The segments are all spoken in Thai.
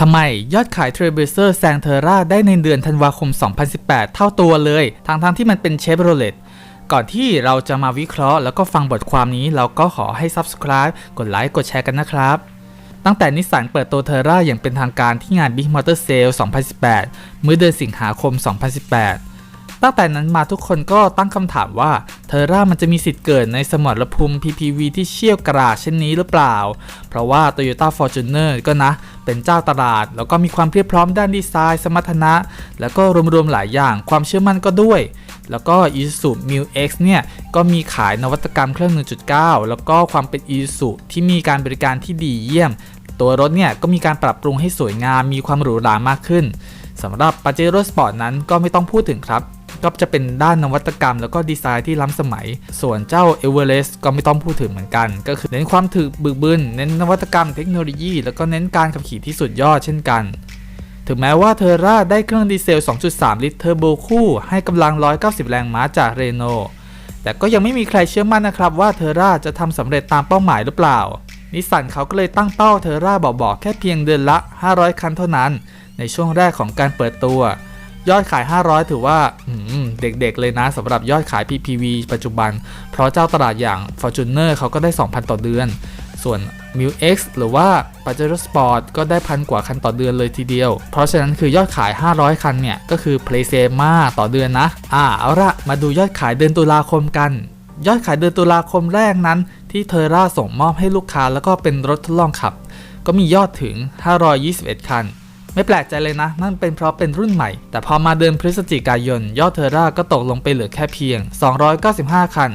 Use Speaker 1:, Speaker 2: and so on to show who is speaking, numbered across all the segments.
Speaker 1: ทำไมยอดขาย Trailblazer แซงเทอร่าได้ในเดือนธันวาคม 2018 เท่าตัวเลย ทางทางๆที่มันเป็นเชฟโรเลตก่อนที่เราจะมาวิเคราะห์แล้วก็ฟังบทความนี้เราก็ขอให้ Subscribe กดไลค์กดแชร์กันนะครับ ตั้งแต่นิสสันเปิดตัวเทอร่าอย่างเป็นทางการที่งาน Big Motor Sale 2018 เมื่อเดือนสิงหาคม 2018 ตั้งแต่นั้นมาทุกคนก็ตั้งคำถามว่าเทอร่ามันจะมีสิทธิ์เกิดในสมรภูมิ PPV ที่เชี่ยวกราเช่นนี้หรือเปล่า เพราะว่า Toyota Fortuner ก็นะ เป็นเจ้าตลาด แล้วก็มีความเพียบพร้อมด้านดีไซน์สมรรถนะ แล้วก็รวมๆหลายอย่างความเชื่อมั่นก็ด้วย แล้วก็ Isuzu Mu X เนี่ย ก็มีขายนวัตกรรมเครื่อง 1.9 แล้วก็ความเป็น Isuzu ที่มีการบริการที่ดีเยี่ยม ตัวรถเนี่ยก็มีการปรับปรุงให้สวยงามมีความหรูหรามากขึ้นสำหรับ Pajero Sport นั้นก็ไม่ต้องพูดถึงครับ ก็จะเป็นด้านนวัตกรรม แล้วก็ดีไซน์ที่ล้ำสมัย ส่วนเจ้า e v e r e s t ก็ไม่ต้องพูดถึงเหมือนกัน ก็คือเน้นความถึกบึกบึนเน้นนวัตกรรมเทคโนโลยี แล้วก็เน้นการขับขี่ที่สุดยอดเช่นกัน ถึงแม้ว่าเทอร่าได้เครื่องดีเซล 2.3 ลิตรเทอร์โบคู่ให้กำลัง 190 แรงม้าจากเรโนแต่ก็ยังไม่มีใครเชื่อมั่นนะครับว่าเทอร่าจะทำสำเร็จตามเป้าหมายหรือเปล่านิสสันเขาก็เลยตั้งเป้าเทอร่าบอกๆแค่เพียงเดือนละ 500 คันเท่านั้น ในช่วงแรกของการเปิดตัว ยอดขาย 500 ถือว่าอืม เด็กๆเลยนะสำหรับยอดขาย PPV ปัจจุบัน เพราะเจ้าตลาดอย่าง Fortuner เขาก็ได้ 2,000 ต่อเดือน ส่วน m u X หรือว่า Pajero Sport ก็ได้พันกว่าคันต่อเดือนเลยทีเดียว เพราะฉะนั้นคือยอดขาย 500 คันเนี่ย ก็คือ Play s a m e ต่อเดือนนะ อ่า เอาละมาดูยอดขายเดือนตุลาคมกัน ยอดขายเดือนตุลาคมแรกนั้น ที่เทอร่าส่งมอบให้ลูกค้าแล้วก็เป็นรถทดลองขับ ก็มียอดถึง 521 คัน ไม่แปลกใจเลยนะ นั่นเป็นเพราะเป็นรุ่นใหม่ แต่พอมาเดือนพฤศจิกายน ยอดเทอร่าก็ตกลงไปเหลือแค่เพียง 295 คัน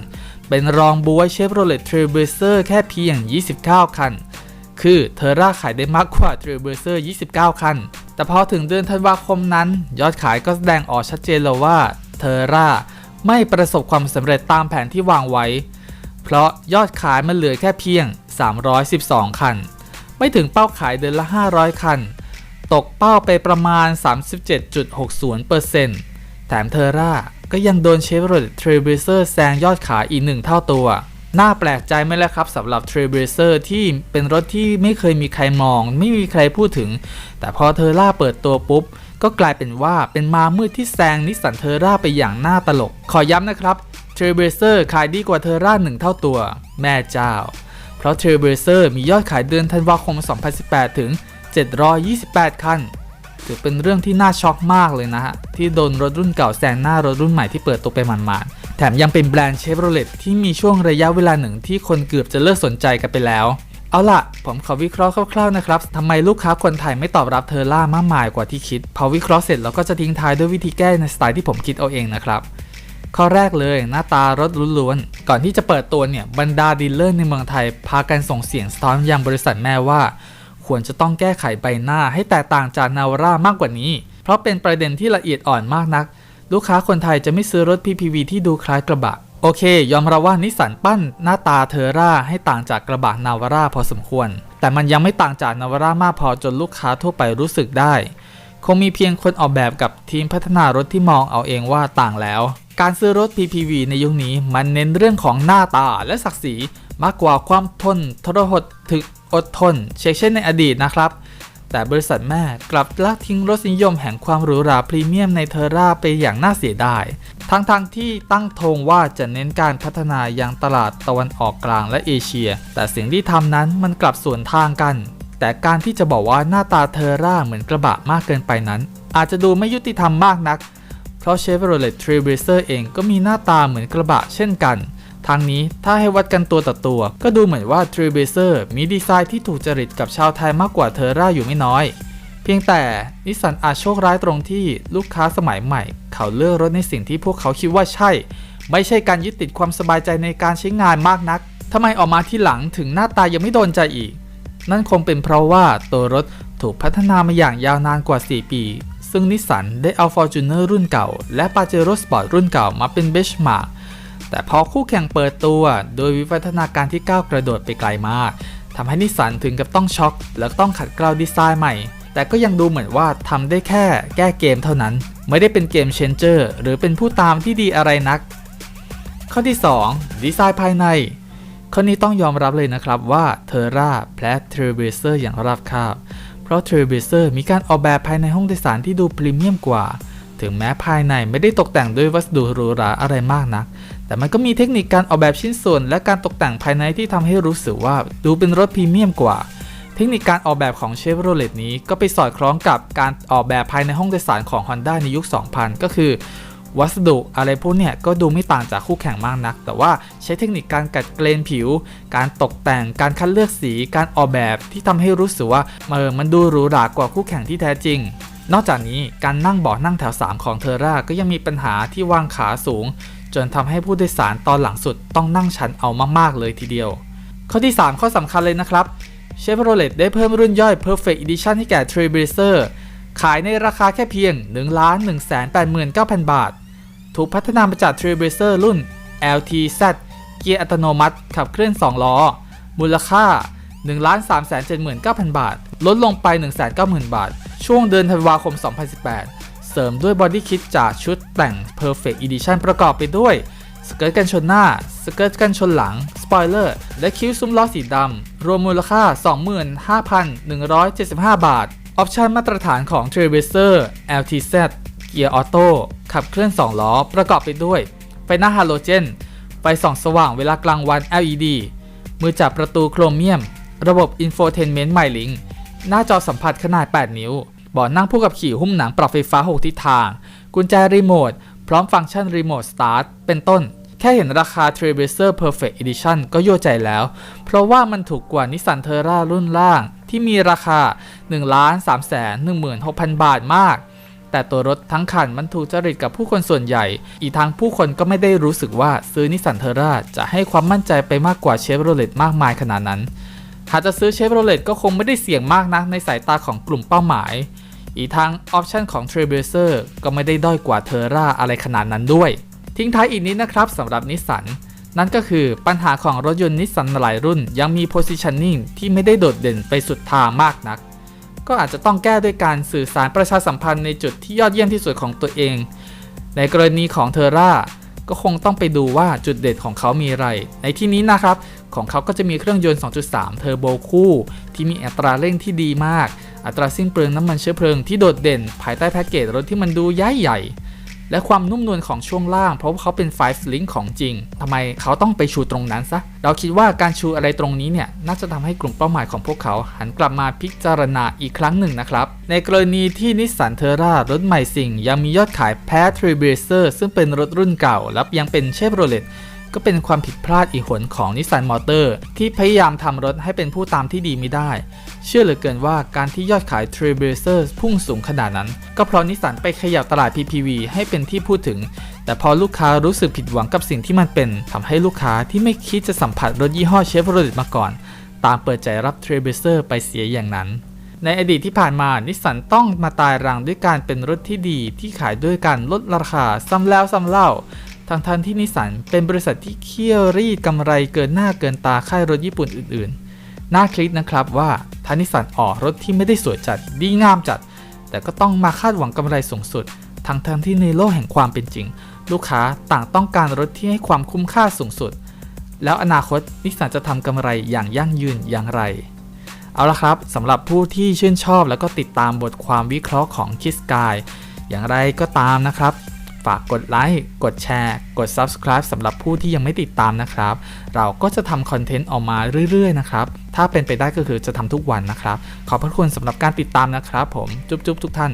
Speaker 1: เป็นรองบูไวเชฟโรเลตเทรเบเซอร์แค่เพียง 29 คัน คือเทอร่าขายได้มากกว่าเทรเบเซอร์29 คัน แต่พอถึงเดือนธันวาคมนั้น ยอดขายก็แสดงออกชัดเจนเลยว่าเทอร่าไม่ประสบความสำเร็จตามแผนที่วางไว้ เพราะยอดขายมันเหลือแค่เพียง 312 คัน ไม่ถึงเป้าขายเดือนละ 500 คัน ตกเป้าไปประมาณ 37.60%แถมเทอร่าก็ยังโดนเชฟโรเลตเทรเบเซอร์แซงยอดขายอีกหนึ่งเท่าตัว น่าแปลกใจไหมล่ะครับสำหรับเทรเบเซอร์ที่เป็นรถที่ไม่เคยมีใครมอง ไม่มีใครพูดถึง แต่พอเทอร่าเปิดตัวปุ๊บ ก็กลายเป็นว่าเป็นมามืดที่แซงนิสสันเทอร่าไปอย่างน่าตลก ขอย้ำนะครับเทรเบเซอร์ขายดีกว่าเทอร่าหนึ่งเท่าตัว แม่เจ้า เพราะเทรเบเซอร์มียอดขายเดือนธันวาคม 2018 ถึง 728 คัน ถือเป็นเรื่องที่น่าช็อกมากเลยนะฮะ ที่โดนรถรุ่นเก่าแซงหน้ารถรุ่นใหม่ที่เปิดตัวไปมันมาแถมยังเป็นแบรนด์เชฟโรเลตที่มีช่วงระยะเวลาหนึ่งที่คนเกือบจะเลิกสนใจกันไปแล้วเอาล่ะ ผมขอวิเคราะห์คร่าวๆนะครับ ทำไมลูกค้าคนไทยไม่ตอบรับเทอร่ามากมายกว่าที่คิด พอวิเคราะห์เสร็จเราก็จะทิ้งท้ายด้วยวิธีแก้ในสไตล์ที่ผมคิดเอาเองนะครับ ข้อแรกเลยหน้าตารถล้วนๆ ก่อนที่จะเปิดตัวเนี่ย บรรดาดีลเลอร์ในเมืองไทย พากันส่งเสียงสะท้อนยังบริษัทแม่ว่า ควรจะต้องแก้ไขใบหน้าให้แตกต่างจากนาวาร่ามากกว่านี้ เพราะเป็นประเด็นที่ละเอียดอ่อนมากนัก ลูกค้าคนไทยจะไม่ซื้อรถ PPV ที่ดูคล้ายกระบะ โอเค ยอมรับว่านิสสันปั้นหน้าตาเทอร่าให้ต่างจากกระบะนาวาร่าพอสมควร แต่มันยังไม่ต่างจากนาวาร่ามากพอจนลูกค้าทั่วไปรู้สึกได้ คงมีเพียงคนออกแบบกับทีมพัฒนารถที่มองเอาเองว่าต่างแล้ว การซื้อรถ PPV ในยุคนี้มันเน้นเรื่องของหน้าตาและศักดิ์ศรีมากกว่าความทนทรหดถึก อดทน เช่นเช่นในอดีตนะครับ แต่บริษัทแม่กลับละทิ้งรสนิยมแห่งความหรูหราพรีเมียมในเทอร่าไปอย่างน่าเสียดาย ทั้งๆทที่ตั้งธงว่าจะเน้นการพัฒนายังตลาดตะวันออกกลางและเอเชีย แต่สิ่งที่ทำนั้นมันกลับสวนทางกัน แต่การที่จะบอกว่าหน้าตาเทอร่าเหมือนกระบะมากเกินไปนั้น อาจจะดูไม่ยุติธรรมมากนัก เพราะ Chevrolet Trailblazer เองก็มีหน้าตาเหมือนกระบะเช่นกัน ทางนี้ถ้าให้วัดกันตัวต่อตัว ก็ดูเหมือนว่า Trailblazer มีดีไซน์ที่ถูกจริตกับชาวไทยมากกว่าเทอร่าอยู่ไม่น้อย เพียงแต่นิสสันอาจโชคร้ายตรงที่ลูกค้าสมัยใหม่ เขาเลือกรถในสิ่งที่พวกเขาคิดว่าใช่ ไม่ใช่การยึดติดความสบายใจในการใช้งานมากนักทำไมออกมาที่หลังถึงหน้าตายังไม่โดนใจอีก นั่นคงเป็นเพราะว่าตัวรถถูกพัฒนามาอย่างยาวนานกว่า 4 ปี ซึ่งนิสสันได้เอา Fortuner รุ่นเก่า และ Pajero Sport รุ่นเก่ามาเป็นเบชมาร์ แต่พอคู่แข่งเปิดตัว โดยวิวัฒนาการที่ก้าวกระโดดไปไกลมากทำให้นิสสันถึงกับต้องช็อก และต้องขัดเกลาดีไซน์ใหม่ แต่ก็ยังดูเหมือนว่าทำได้แค่แก้เกมเท่านั้น ไม่ได้เป็นเกมเชนเจอร์หรือเป็นผู้ตามที่ดีอะไรนัก ข้อที่ 2 ดีไซน์ภายใน ข้อนี้ต้องยอมรับเลยนะครับว่าเทอร่าแพลเทรเบเซอร์อย่างราบคาบ เพราะ Trailblazer มีการออกแบบภายในห้องโดยสารที่ดูพรีเมียมกว่า ถึงแม้ภายในไม่ได้ตกแต่งด้วยวัสดุหรูหราอะไรมากนัก แต่มันก็มีเทคนิคการออกแบบชิ้นส่วน และการตกแต่งภายในที่ทำให้รู้สึกว่าดูเป็นรถพรีเมียมกว่า เทคนิคการออกแบบของ Chevrolet นี้ก็ไปสอดคล้องกับการออกแบบภายในห้องโดยสารของ Honda ในยุค 2000 ก็คือวัสดุอะไรพวกเนี่ยก็ดูไม่ต่างจากคู่แข่งมากนัก แต่ว่าใช้เทคนิคการกัดเกรนผิว การตกแต่ง การคัดเลือกสี การออกแบบที่ทำให้รู้สึกว่าเออมันดูหรูหรากว่าคู่แข่งที่แท้จริง นอกจากนี้การนั่งเบาะนั่งแถว 3 ของเทอร่าก็ยังมีปัญหาที่วางขาสูง จนทำให้ผู้โดยสารตอนหลังสุดต้องนั่งชันเอามากๆเลยทีเดียว ข้อที่ 3 ข้อสำคัญเลยนะครับ Chevrolet ได้เพิ่มรุ่นย่อย Perfect Edition ให้แก่ Trailblazer ขายในราคาแค่เพียง 1 1 8 9 0 0 0 บาท ถูกพัฒนามาจาก Trailblazer รุ่น LTZ เกียร์อัตโนมัติ ขับเคลื่อน 2 ล้อ มูลค่า 1 3 7 9 0 0 0 บาท ลดลงไป 190,000 บาท ช่วงเดือนธันวาคม 2018 เสริมด้วยบอดี้คิดจากชุดแต่ง Perfect Edition ประกอบไปด้วย สเกิร์ตกันชนหน้า สเกิร์ตกันชนหลัง สปอยเลอร์ และคิ้วซุ้มล้อสีดำ รวมมูลค่า 25,175 บาท ออปชันมาตรฐานของ Trailblazer LTZ เกียร์ออโต้ขับเคลื่อน 2 ล้อ ประกอบไปด้วย ไฟหน้าฮาโลเจน ไฟส่องสว่างเวลากลางวัน LED มือจับประตูโครเมียม ระบบอินโฟเทนเมนต์ใหม่ลิงหน้าจอสัมผัสขนาด 8 นิ้ว เบาะนั่งผู้ขับขี่หุ้มหนังปรับไฟฟ้า 6 ทิศทาง กุญแจรีโมท พร้อมฟังก์ชันรีโมทสตาร์ทเป็นต้น แค่เห็นราคา Trailblazer Perfect Edition ก็ยั่วใจแล้ว เพราะว่ามันถูกกว่านิสสันเทอร่ารุ่นล่าง ที่มีราคา 1 3 1 6 0 0 0 บาทมากแต่ตัวรถทั้งคันมันถูกจริตกับผู้คนส่วนใหญ่ อีกทั้งผู้คนก็ไม่ได้รู้สึกว่าซื้อนิสสันเทอร่าจะให้ความมั่นใจไปมากกว่าเชฟโรเลตมากมายขนาดนั้น หากจะซื้อเชฟโรเลตก็คงไม่ได้เสี่ยงมากนะในสายตาของกลุ่มเป้าหมาย อีกทั้งออปชันของ Trailblazer ก็ไม่ได้ด้อยกว่าเทอร่าอะไรขนาดนั้นด้วย ทิ้งท้ายอีกนิดนะครับสำหรับนิสสันนั่นก็คือปัญหาของรถยนต์นิสสันหลายรุ่นยังมี positioning ที่ไม่ได้โดดเด่นไปสุดทางมากนัก ก็อาจจะต้องแก้ด้วยการสื่อสารประชาสัมพันธ์ในจุดที่ยอดเยี่ยมที่สุดของตัวเอง ในกรณีของเทอร่าก็คงต้องไปดูว่าจุดเด่นของเขามีอะไร ในที่นี้นะครับ ของเขาก็จะมีเครื่องยนต์ 2.3 เทอร์โบคู่ ที่มีอัตราเร่งที่ดีมาก อัตราสิ้นเปลืองน้ำมันเชื้อเพลิงที่โดดเด่น ภายใต้แพ็กเกจรถที่มันดูย้ายใหญ่ และความนุ่มนวลของช่วงล่าง เพราะว่าเขาเป็นไฟฟ์ลิงของจริง ทำไมเขาต้องไปชูตรงนั้นซะ เราคิดว่าการชูอะไรตรงนี้เนี่ย น่าจะทำให้กลุ่มเป้าหมายของพวกเขา หันกลับมาพิจารณาอีกครั้งหนึ่งนะครับ ในกรณีที่นิสสันเทอร่ารถใหม่สิ่ง ยังมียอดขายแพ้ t r i b l a z e r ซึ่งเป็นรถรุ่นเก่าและยังเป็นเชฟโรเลต ก็เป็นความผิดพลาดอีกหนของนิสสันมอเตอร์ที่พยายามทำรถให้เป็นผู้ตามที่ดีไม่ได้ เชื่อเหลือเกินว่าการที่ยอดขาย Trailblazer พุ่งสูงขนาดนั้น ก็เพราะนิสสันไปขยับตลาด PPV ให้เป็นที่พูดถึง แต่พอลูกค้ารู้สึกผิดหวังกับสิ่งที่มันเป็นทำให้ลูกค้าที่ไม่คิดจะสัมผัสรถยี่ห้อ Chevrolet มาก่อน ตามเปิดใจรับ Trailblazer ไปเสียอย่างนั้นในอดีตที่ผ่านมา นิสสันต้องมาตายรังด้วยการเป็นรถที่ดีที่ขายด้วยการลดราคาซ้ำแล้วซ้ำเล่า ทางทันที่นิสสันเป็นบริษัทที่เคี่ยวรีดกำไรเกินหน้าเกินตาค่ายรถญี่ปุ่นอื่นๆ น่าคิดนะครับว่าถ้านิสสันออกรถที่ไม่ได้สวยจัดดีงามจัด แต่ก็ต้องมาคาดหวังกำไรสูงสุด ทั้งทที่ในโลกแห่งความเป็นจริง ลูกค้าต่างต้องการรถที่ให้ความคุ้มค่าสูงสุด แล้วอนาคตนิสสันจะทำกำไรอย่างยั่งยืนอย่างไร เอาละครับสำหรับผู้ที่ชื่นชอบแล้วก็ติดตามบทความวิเคราะห์ของคิสกายอย่างไรก็ตามนะครับ ฝากกดไลค์ กดแชร์ กด Subscribe สำหรับผู้ที่ยังไม่ติดตามนะครับ เราก็จะทำคอนเทนต์ออกมาเรื่อยๆนะครับ ถ้าเป็นไปได้ก็คือจะทำทุกวันนะครับ ขอบพระคุณสำหรับการติดตามนะครับผม จุ๊บๆทุกท่าน